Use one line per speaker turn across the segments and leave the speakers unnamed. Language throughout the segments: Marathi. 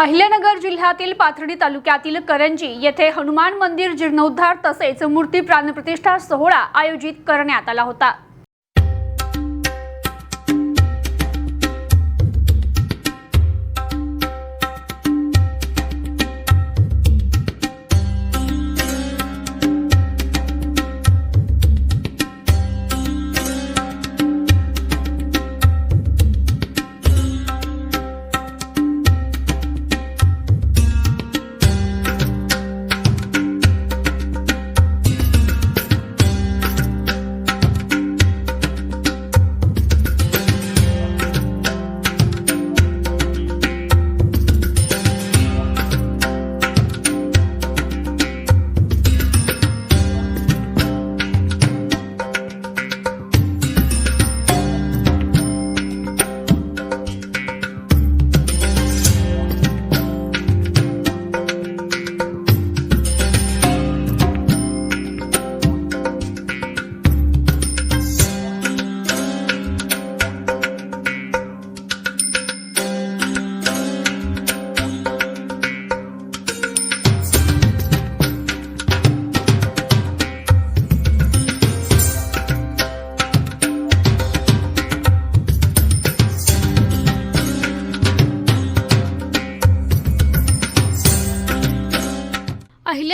अहिल्यानगर जिल्ह्यातील पाथर्डी तालुक्यातील करंजी येथे हनुमान मंदिर जीर्णोद्धार तसेच मूर्ती प्राणप्रतिष्ठा सोहळा आयोजित करण्यात आला होता.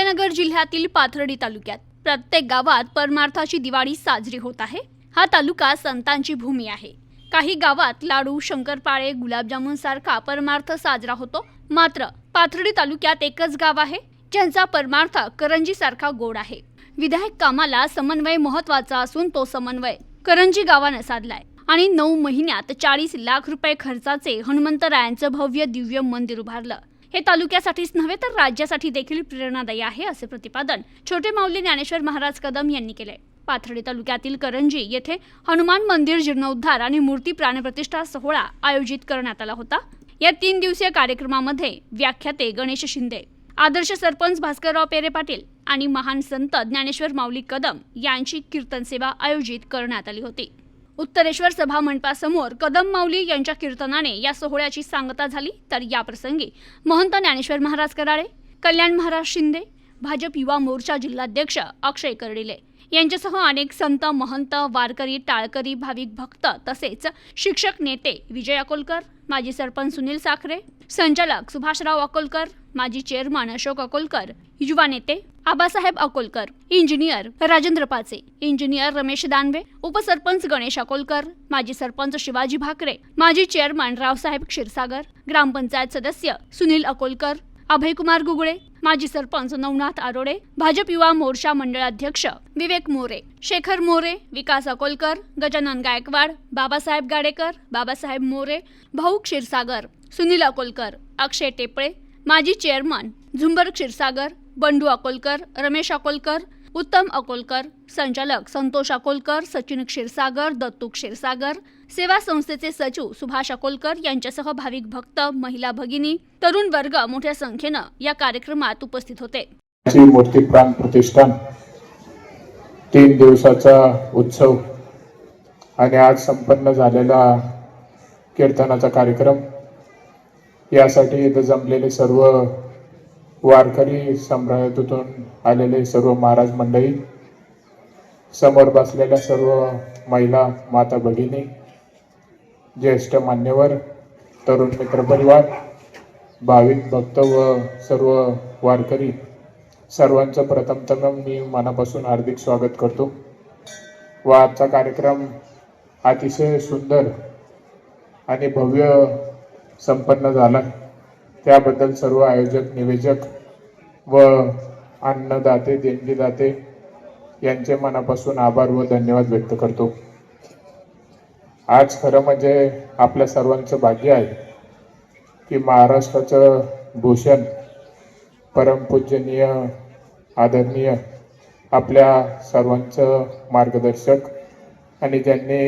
अहिल्यानगर जिल्ह्यातील पाथर्डी तालुक्यात प्रत्येक गावात परमार्थाची दिवाळी साजरी होत आहे. हा तालुका संतांची भूमी आहे. काही गावात लाडू शंकरपाळे गुलाबजामुन सारखा परमार्थ साजरा होतो. मात्र पाथर्डी तालुक्यात एकच गाव आहे ज्यांचा परमार्थ करंजी सारखा गोड आहे. विधायक कामाला समन्वय महत्त्वाचा असून तो समन्वय करंजी गावानं साधलाय. आणि नऊ महिन्यात चाळीस लाख रुपये खर्चाचे हनुमंतरायांचं भव्य दिव्य मंदिर उभारलं. हे तालुक्यासाठीच नव्हे तर राज्यासाठी देखील प्रेरणादायी आहे असे प्रतिपादन छोटे माऊली ज्ञानेश्वर महाराज कदम यांनी केले. पाथर्डी तालुक्यातील करंजी येथे हनुमान मंदिर जीर्णोद्धार आणि मूर्ती प्राणप्रतिष्ठा सोहळा आयोजित करण्यात आला होता. या तीन दिवसीय कार्यक्रमामध्ये व्याख्याते गणेश शिंदे आदर्श सरपंच भास्करराव पेरे पाटील आणि महान संत ज्ञानेश्वर माऊली कदम यांची कीर्तन सेवा आयोजित करण्यात आली होती. उत्तरेश्वर सभा मंडपासमोर कदम माऊली यांच्या कीर्तनाने या सोहळ्याची सांगता झाली. तर याप्रसंगी महंत ज्ञानेश्वर महाराज कराळे कल्याण महाराज शिंदे भाजप युवा मोर्चा जिल्हाध्यक्ष अक्षय कर्डिले यांच्यासह अनेक संत महंत वारकरी टाळकरी भाविक भक्त तसेच शिक्षक नेते विजय अकोलकर माजी सरपंच सुनील साखरे संचालक सुभाषराव अकोलकर माजी चेअरमन अशोक अकोलकर युवा नेते आबासाहेब अकोलकर इंजिनियर राजेंद्र पाचे इंजिनियर रमेश दानवे उपसरपंच गणेश अकोलकर माजी सरपंच शिवाजी भाकरे माजी चेअरमन रावसाहेब क्षीरसागर ग्रामपंचायत सदस्य सुनील अकोलकर अभयकुमार गुगळे माजी सरपंच नवनाथ आरोडे भाजप युवा मोर्चा मंडळाध्यक्ष विवेक मोरे शेखर मोरे विकास अकोलकर गजानन गायकवाड बाबासाहेब गाडेकर बाबासाहेब मोरे भाऊ क्षीरसागर सुनील अकोलकर अक्षय टेपळे माजी चेअरमन झुंबर क्षीरसागर बंडू अकोलकर रमेश अकोलकर उत्तम अकोलकर संचालक संतोष अकोलकर सचिन क्षीरसागर दत्तू क्षीरसागर सेवा संस्थेचे सचिव सुभाष अकोलकर यांच्यासह भाविक भक्त महिला भगिनी तरुण वर्ग मोठ्या संख्येनं या कार्यक्रमात उपस्थित होते.
ची मूर्ती प्राण प्रतिष्ठान तीन दिवसाचा उत्सव आणि आज संपन्न झालेला कीर्तनाचा कार्यक्रम यासाठी इथं जमलेले सर्व वारकरी सम्राटून आलेले सर्व महाराज मंडळी समोर बसलेल्या सर्व महिला माता भगिनी ज्येष्ठ मान्यवर तरुण मित्रपरिवार भाविक भक्त व सर्व वारकरी सर्वांचं प्रथमतम मी मनापासून हार्दिक स्वागत करतो. व आजचा कार्यक्रम अतिशय सुंदर आणि भव्य संपन्न झाला. त्याबद्दल सर्व आयोजक निवेदक व अन्नदाते देणगीदाते यांचे मनापासून आभार व धन्यवाद व्यक्त करतो. आज खरं म्हणजे आपल्या सर्वांचं भाग्य आहे की महाराष्ट्राचं भूषण परमपूजनीय आदरणीय आपल्या सर्वांचं मार्गदर्शक आणि ज्यांनी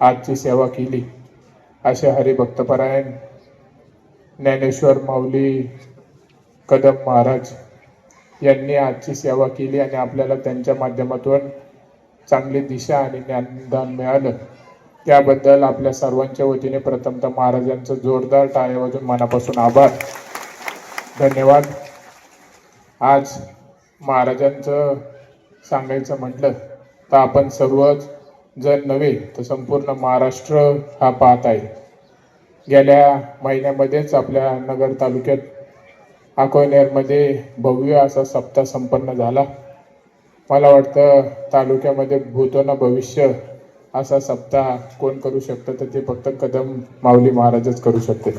आजची सेवा केली असे हरिभक्तपरायण ज्ञानेश्वर माऊली कदम महाराज यांनी आजची सेवा केली आणि आपल्याला त्यांच्या माध्यमातून चांगली दिशा आणि ज्ञानदान मिळालं. त्याबद्दल आपल्या सर्वांच्या वतीने प्रथमतः महाराजांचं जोरदार टाळ्या वाजून मनापासून आभार. धन्यवाद. आज महाराजांचं सांगायचं म्हटलं तर आपण सर्वच जर नव्हे तर संपूर्ण महाराष्ट्र हा पाहत आहे. गेल्या महिन्यामध्येच आपल्या नगर तालुक्यात अकोनेरमध्ये भव्य असा सप्ताह संपन्न झाला. मला वाटतं तालुक्यामध्ये भूतो भविष्य असा सप्ताह कोण करू शकतं तर ते फक्त कदम माऊली महाराजच करू शकते.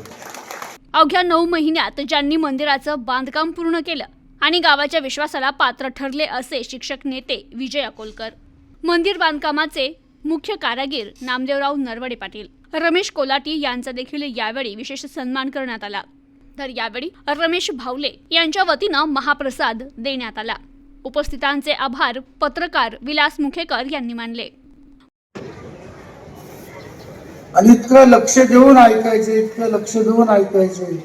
अवघ्या नऊ महिन्यात ज्यांनी मंदिराचं बांधकाम पूर्ण केलं आणि गावाच्या विश्वासाला पात्र ठरले असे शिक्षक नेते विजय अकोलकर. मंदिर बांधकामाचे मुख्य कारागीर नामदेवराव नरवडे पाटील. रमेश कोलाटी यांचा देखील यावेळी विशेष सन्मान करण्यात आला. तर यावेळी रमेश भावले यांच्या वतीनं महाप्रसाद देण्यात आला. उपस्थितांचे आभार पत्रकार विलास मुखेकर यांनी मानले.
आणि इतकं लक्ष देऊन ऐकायचे इतकं लक्ष देऊन ऐकायचे.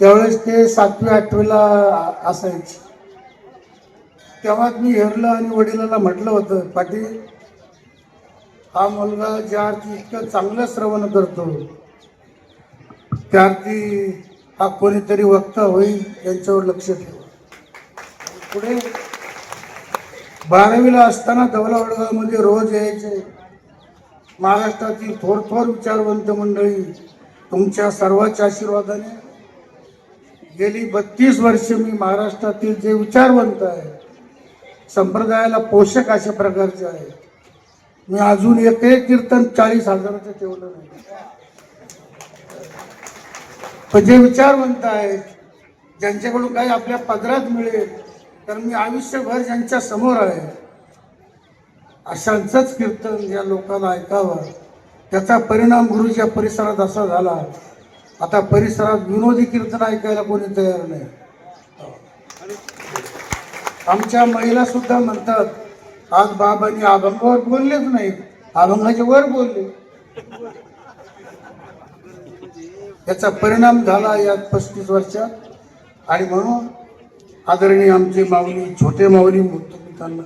त्यावेळेस ते सातवी आठवीला असायचे. तेव्हाच मी हेरलं आणि वडिलाला म्हटलं होतं पाटील हा मुलगा ज्या अर्थी इतकं चांगलं श्रवण करतो त्या अर्थी हा कोणीतरी वक्ता होईल यांच्यावर लक्ष ठेवा. पुढे बारावीला असताना धवलावडगावमध्ये रोज यायचे. महाराष्ट्रातील थोर थोर विचारवंत मंडळी तुमच्या सर्वांच्या आशीर्वादाने गेली बत्तीस वर्ष मी महाराष्ट्रातील जे विचारवंत आहे संप्रदायाला पोषक अशा प्रकारचे आहे मी अजून एकही कीर्तन चाळीस हजाराचं ठेवलं नाही. पण जे विचारवंत आहेत ज्यांच्याकडून काही आपल्या पदरात मिळेल तर मी आयुष्यभर ज्यांच्या समोर आहे अशांचंच कीर्तन या लोकांना ऐकावं. त्याचा परिणाम गुरुच्या परिसरात असा झाला. आता परिसरात विनोदी कीर्तन ऐकायला कोणी तयार नाही. आमच्या महिला सुद्धा म्हणतात आज बाबांनी अभंगावर बोललेच नाही. अभंगाच्या वर बोलले. याचा परिणाम झाला या पस्तीस वर्षात. आणि म्हणून आदरणीय आमचे माऊली छोटे माऊली म्हणतो मी त्यांना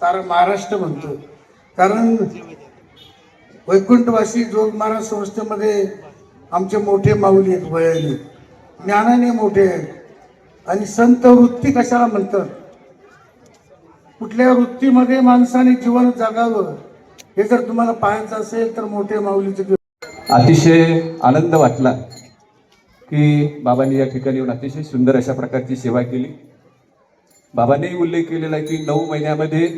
सारा महाराष्ट्र म्हणतो कारण वैकुंठवासी जोग महाराज संस्थेमध्ये आमचे मोठे माऊली आहेत वयाने. ज्ञानाने मोठे आहेत. आणि संत वृत्ती कशाला म्हणतात? कुठल्या वृत्तीमध्ये माणसाने जीवन जगावं हे जर तुम्हाला पाहायचं असेल तर मोठे माऊलीचं
अतिशय आनंद वाटला की बाबांनी या ठिकाणी येऊन अतिशय सुंदर अशा प्रकारची सेवा केली. बाबांनीही उल्लेख केलेला आहे की नऊ महिन्यामध्ये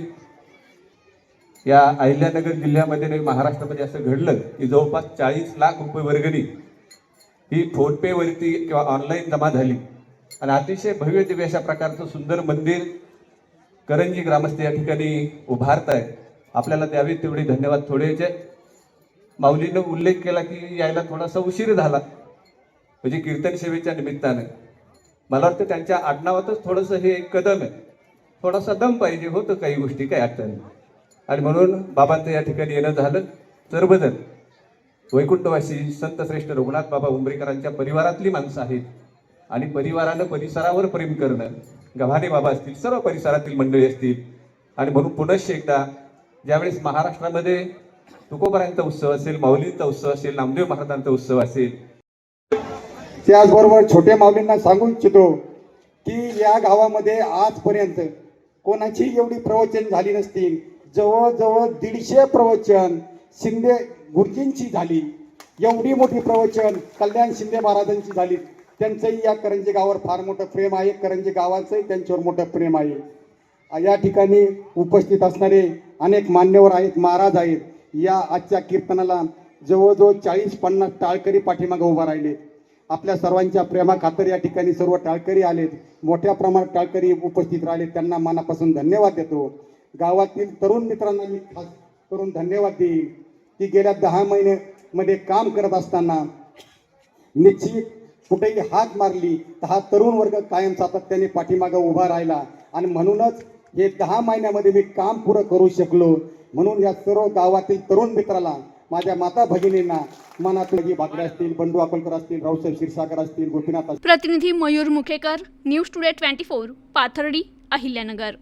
या अहिल्यानगर जिल्ह्यामध्ये नाही महाराष्ट्रामध्ये असं घडलं की जवळपास चाळीस लाख रुपये वर्गणी ही फोनपेवरती किंवा ऑनलाईन जमा झाली. आणि अतिशय भव्य दिव्य अशा प्रकारचं सुंदर मंदिर करंजी ग्रामस्थ या ठिकाणी उभारत आहे आपल्याला द्यावे तेवढे धन्यवाद. थोडेचे माऊलीनं उल्लेख केला की यायला थोडासा उशीर झाला. म्हणजे कीर्तन सेवेच्या निमित्तानं. मला वाटतं त्यांच्या आडनावातच थोडंसं हे एक कदम आहे. थोडासा दम पाहिजे होतं काही गोष्टी काही अडचण. नाही. आणि म्हणून बाबांचं या ठिकाणी येणं झालं. सर्वजण वैकुंठवासी संत श्रेष्ठ रघुनाथ बाबा उंबरेकरांच्या परिवारातली माणसं आहेत. आणि परिवारानं परिसरावर प्रेम करणं. गव्हाणे बाबा असतील सर्व परिसरातील मंडळी असतील. आणि म्हणून पुनश्च एकदा ज्यावेळेस महाराष्ट्रामध्ये तुकोबारांचा उत्सव असेल माऊलींचा उत्सव असेल नामदेव महाराजांचा उत्सव असेल.
त्याचबरोबर छोट्या माऊलींना सांगू इच्छितो की या गावामध्ये आजपर्यंत कोणाची एवढी प्रवचन झाली नसतील. जवळजवळ दीडशे प्रवचन शिंदे गुरुजींची झाली. एवढी मोठी प्रवचन कल्याण शिंदे महाराजांची झाली. त्यांचंही या करंजी गावावर फार मोठं प्रेम आहे. करंजी गावाचंही त्यांच्यावर मोठं प्रेम आहे. या ठिकाणी उपस्थित असणारे अनेक मान्यवर आहेत महाराज आहेत. या आजच्या कीर्तनाला जवळजवळ चाळीस पन्नास टाळकरी पाठीमागे उभा राहिले आपल्या सर्वांच्या प्रेमाखातर या ठिकाणी सर्व टाळकरी आलेत. मोठ्या प्रमाणात टाळकरी उपस्थित राहिले त्यांना मनापासून धन्यवाद देतो. गावातील तरुण मित्रांना मी खास करून धन्यवाद देईन. की गेल्या दहा महिन्यामध्ये काम करत असताना निश्चित कुठेही हात मारली तर हा तरुण वर्ग कायम सातत्याने पाठीमागं उभा राहिला. आणि म्हणूनच हे दहा महिन्यामध्ये मी काम पुरं करू शकलो. म्हणून या सर्व गावातील तरुण मित्राला माझ्या माता भगिनींना मनातून बागडे असतील बंडू अकोलकर असतील रावसाहेब क्षीरसागर असतील गोपीनाथ
प्रतिनिधी Mayur Mukhekar news today twenty four Pathardi Ahilyanagar.